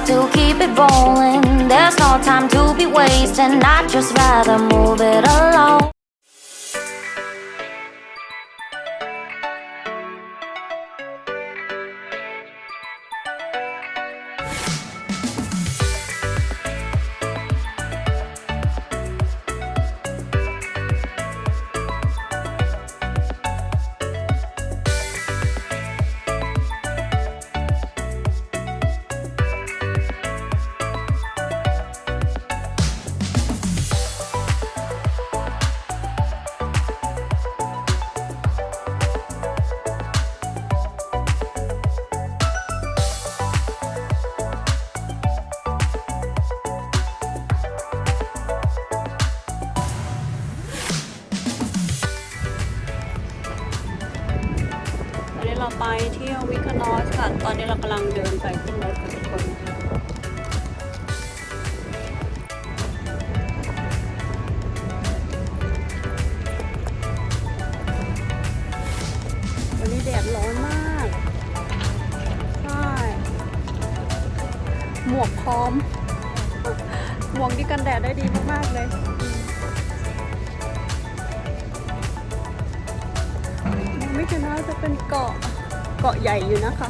to keep it rolling. There's no time to be wasting. I'd just rather move it along. ไปเที่ยววิคานอสค่ะ ตอนนี้เรากำลังเดินไปขึ้นรถค่ะทุกคนวันนี้แดดร้อนมาก ใช่ หมวกพร้อม หมวกที่กันแดดได้ดีมากๆเลยไม่คิดว่าจะเป็นเกาะ เกาะใหญ่อยู่นะคะ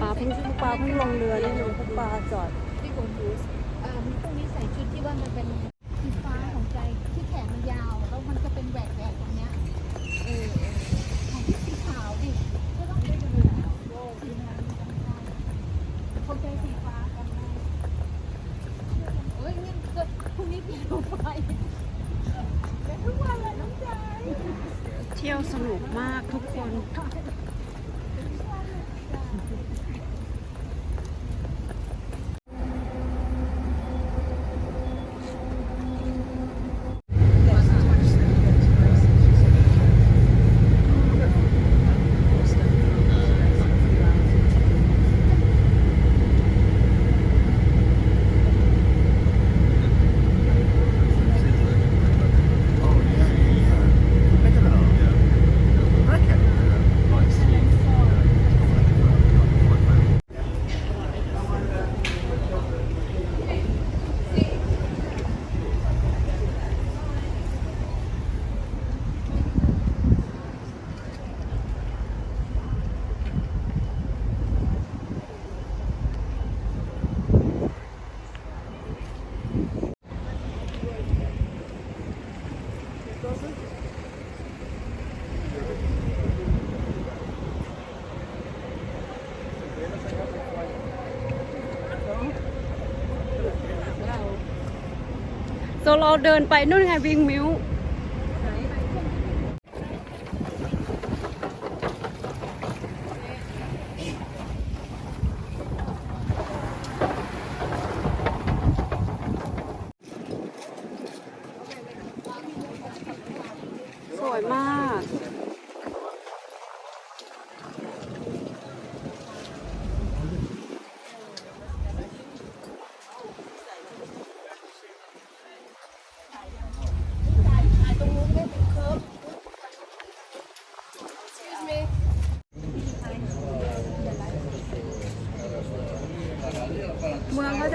ปลาเพิ่งปลาเพิ่งลงเรือนี่น้องปลาจอด ที่ผมดูเอ่าพรุ่งนี้ใส่ชุดที่ว่ามันเป็นสีฟ้าของใจที่แขนมันยาว แล้วมันจะเป็นแหวกแหวกตรงเนี้ยเออเออของที่สีขาวดิก็ต้องได้ดูแล้วโอ้ทีมงานจำได้เข้าใจสีฟ้ากันได้เอ้ยงั้นก็พรุ่งนี้เปลี่ยนไปเป็นทุกวันเลยน้องใจ เที่ยวสนุกมากทุกคน โซเราเดินไปนู่นไงวิงมิวสวยมาก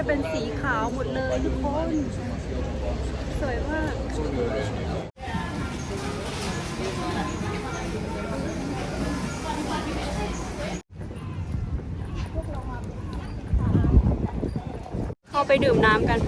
เป็นสีขาวหมดเลยทุกคน สวยมากเข้าไปดื่มน้ำกัน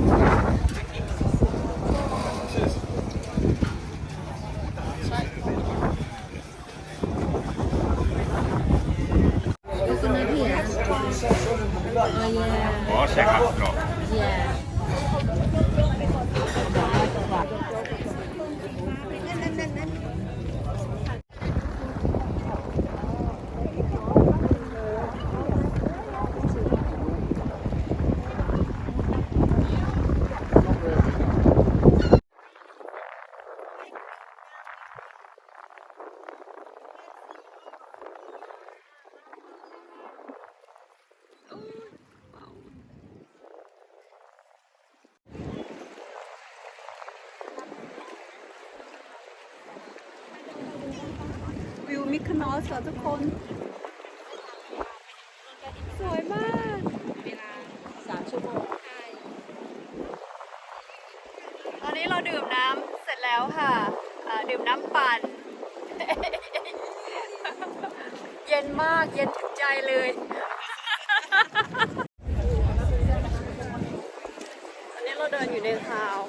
วิคานอสค่ะทุกคน สวยมากเวลาสามชั่วโมงใช่ตอนนี้เราดื่มน้ำเสร็จแล้วค่ะอ่าดื่มน้ำปั่น เย็นมากเย็นถึงใจเลยอันนี้เราเดินอยู่ในทาวน์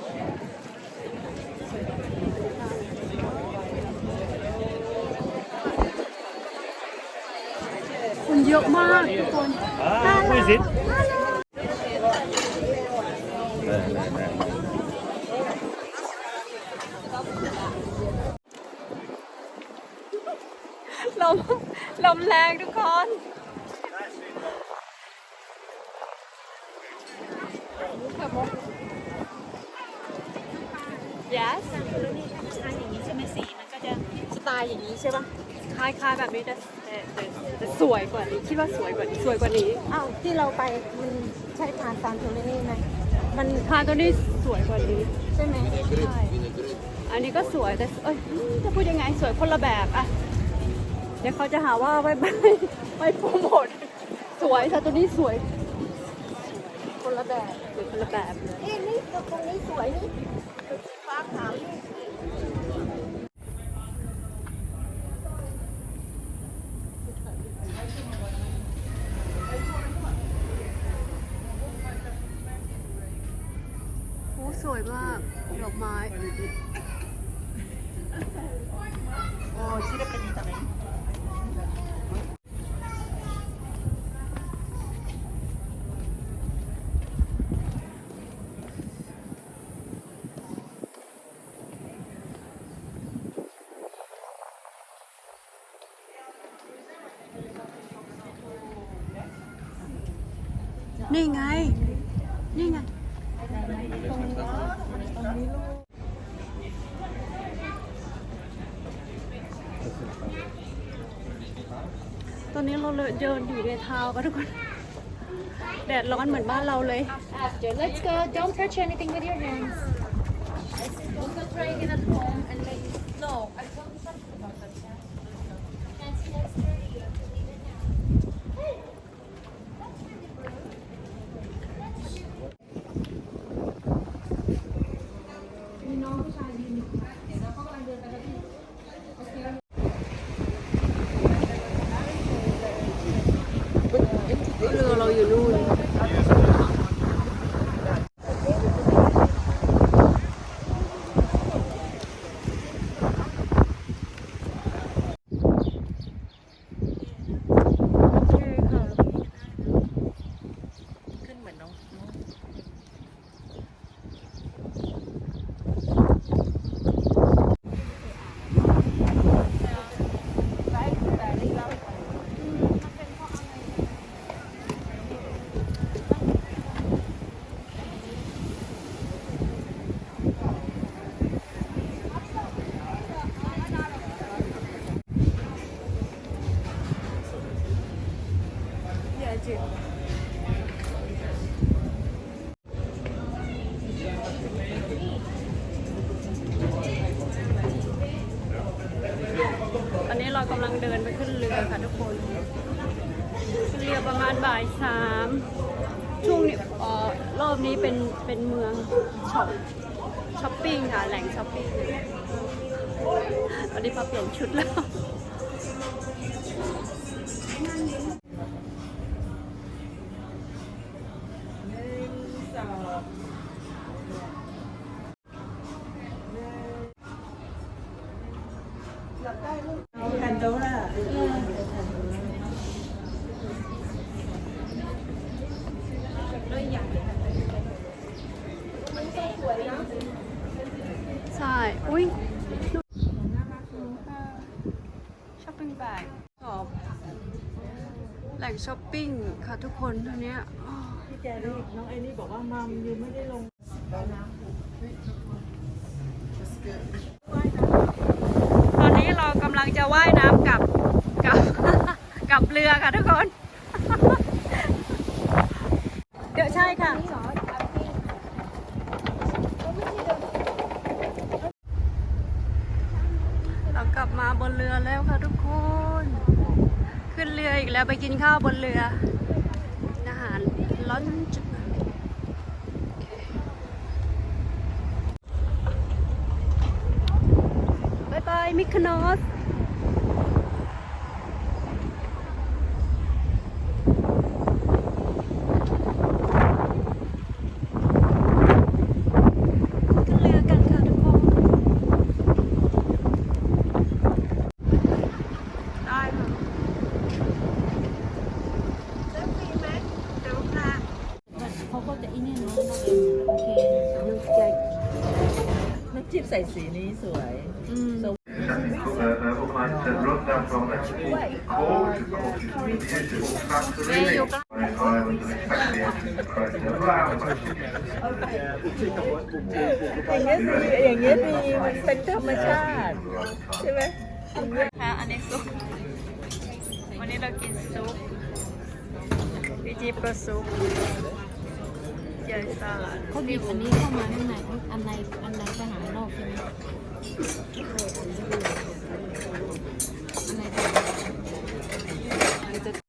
คน เยอะมากทุกคน Ah, who is it? ลมลมแรงทุกคน yes ใช่อย่างนี้ใช่ไหมสีมันก็จะสไตล์อย่างนี้ใช่ปะคล้ายๆแบบนี้แต่ แต่สวยกว่านี้คิดว่าสวยกว่านี้สวยกว่านี้อ้าวที่เราไปมันใช่ทานตามโทเลนี่ไหมมันทานตัวนี้สวยกว่านี้ใช่ไหมใช่อันนี้ก็สวยแต่เอ้ยจะพูดยังไงสวยคนละแบบอะเดี๋ยวเขาจะหาว่าไม่ไม่ไม่โปรโมทสวยแต่ตัวนี้สวย คนละแบบสวยคนละแบบนี่นี่ตรงนี้สวยนี่ฟ้าขาวนี่ โอ้สวยมากดอกไม้ นี่ไงนี่ไงตอน นี้เราเลยเดินอยู่ในทาวน์กันทุกคน แดดร้อนเหมือนบ้านเราเลย After let's go don't touch anything with your hands Don't go trying it at home and then no I told you something about รือเราอยู่นู่น โอเคค่ะ ขึ้นเหมือนน้อง ตอนนี้เรากำลังเดินไปขึ้นเรือค่ะทุกคนขึ้นเรือประมาณบ่ายสามช่วงนี้ออรอบนี้เป็นเป็นเมืองช็อปช้อปปิ้งค่ะแหล่งช้อปปิ้งตอนนี้พอเปลี่ยนชุดแล้ว ใช่ อุ้ยช้อปปิ้งแบกชอปแหล่งช้อปปิ้งค่ะทุกคนเท่านี้พี่แกนี่น้องไอ้นี่บอกว่ามัมยังไม่ได้ลงตอ นี้เรากำลังจะว่ายน้ำกับกับกับเรือค่ะทุกคน เดี๋ยวใช่ค่ะ เรากลับมาบนเรือแล้วค่ะทุกคน ขึ้นเรืออีกแล้วไปกินข้าวบนเรือ อาหารล้อนจุบา from the court, of course, is a beautiful factory. My island and exactly entering the Christ Wow. อย่างเงี้ยดีอย่างเงี้ยดีมันเป็นธรรมชาติ ใช่ไหมค่ะอันนี้ซุปวันนี้เรากินซุปพี่จี๊บก็ซุป ยายสลัดเขาหยิบอันนี้เข้ามาข้างในอันในอันในไปหายนอกใช่ไหมอันใน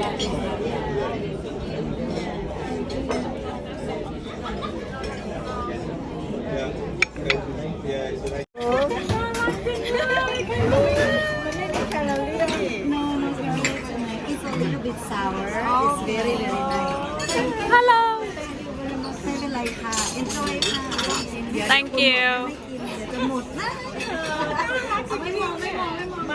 ห็นจุดลาด No, no, it's it's a little bit sour. It's very, very nice. Hello ไม่เป็นไรค่ะ enjoy ค่ะ thank you เดี๋ยวจะหมดนะเอาไม่มองไม่มองไม่มอง